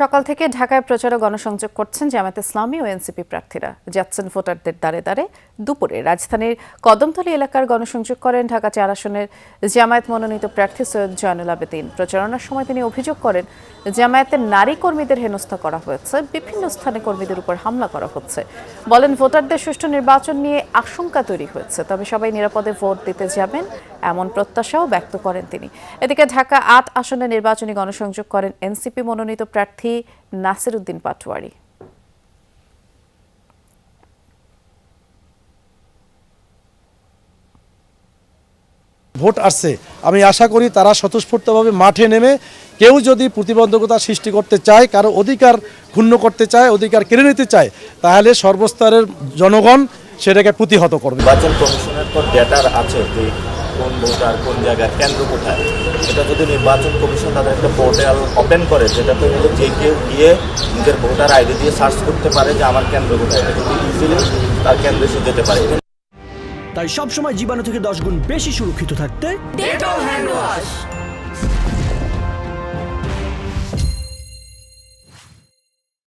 সকাল থেকে ঢাকায় প্রচার ও গণসংযোগ করছেন জামায়াত ইসলামী ও এনসিপি প্রার্থীরা। যাচ্ছেন ভোটারদের দ্বারে দ্বারে দুপুরে। রাজধানীর কদমতলী এলাকার গণসংযোগ করেন ঢাকা চার আসনের জামায়াত মনোনীত প্রার্থী সৈয়দ জয়নুল আবেদিন। প্রচারণার সময় তিনি অভিযোগ করেন, জামায়াতের নারী কর্মীদের হেনস্থা করা হয়েছে, বিভিন্ন স্থানে কর্মীদের উপর হামলা করা হচ্ছে। বলেন, ভোটারদের সুষ্ঠু নির্বাচন নিয়ে আশঙ্কা তৈরি হয়েছে, তবে সবাই নিরাপদে ভোট দিতে যাবেন এমন প্রত্যাশাও ব্যক্ত করেন তিনি। এদিকে ঢাকা আট আসনে নির্বাচনী গণসংযোগ করেন এনসিপি মনোনীত প্রার্থী নাসির উদ্দিন পাটোয়ারি। ভোট আসছে। আমি আশা করি তারা স্বতঃস্ফূর্তভাবে মাঠে নেমে কেউ যদি প্রতিবন্ধকতা সৃষ্টি করতে চায় কারও অধিকার ক্ষুণ্ণ করতে চায় অধিকার কেড়ে নিতে চায় তাহলে সর্বস্তরের জনগণ সেটাকে প্রতিহত করবে। নির্বাচন কমিশনের তো ডেটার আছে যে কোন ভোটার কোন জায়গার কেন্দ্র কোথায়? এটা যদি নির্বাচন কমিশন তাদের একটা পোর্টাল ওপেন করে যেটাতে হলো যে কেউ গিয়ে নিজের ভোটার আইডি দিয়ে সার্চ করতে পারে যে আমার কেন্দ্র কোথায়। এটা কিন্তু ইজিলি তার কেন্দ্রে সে যেতে পারে। তাই সবসময় জীবাণু থেকে দশ গুণ বেশি সুরক্ষিত থাকতে ডেটল হ্যান্ড ওয়াশ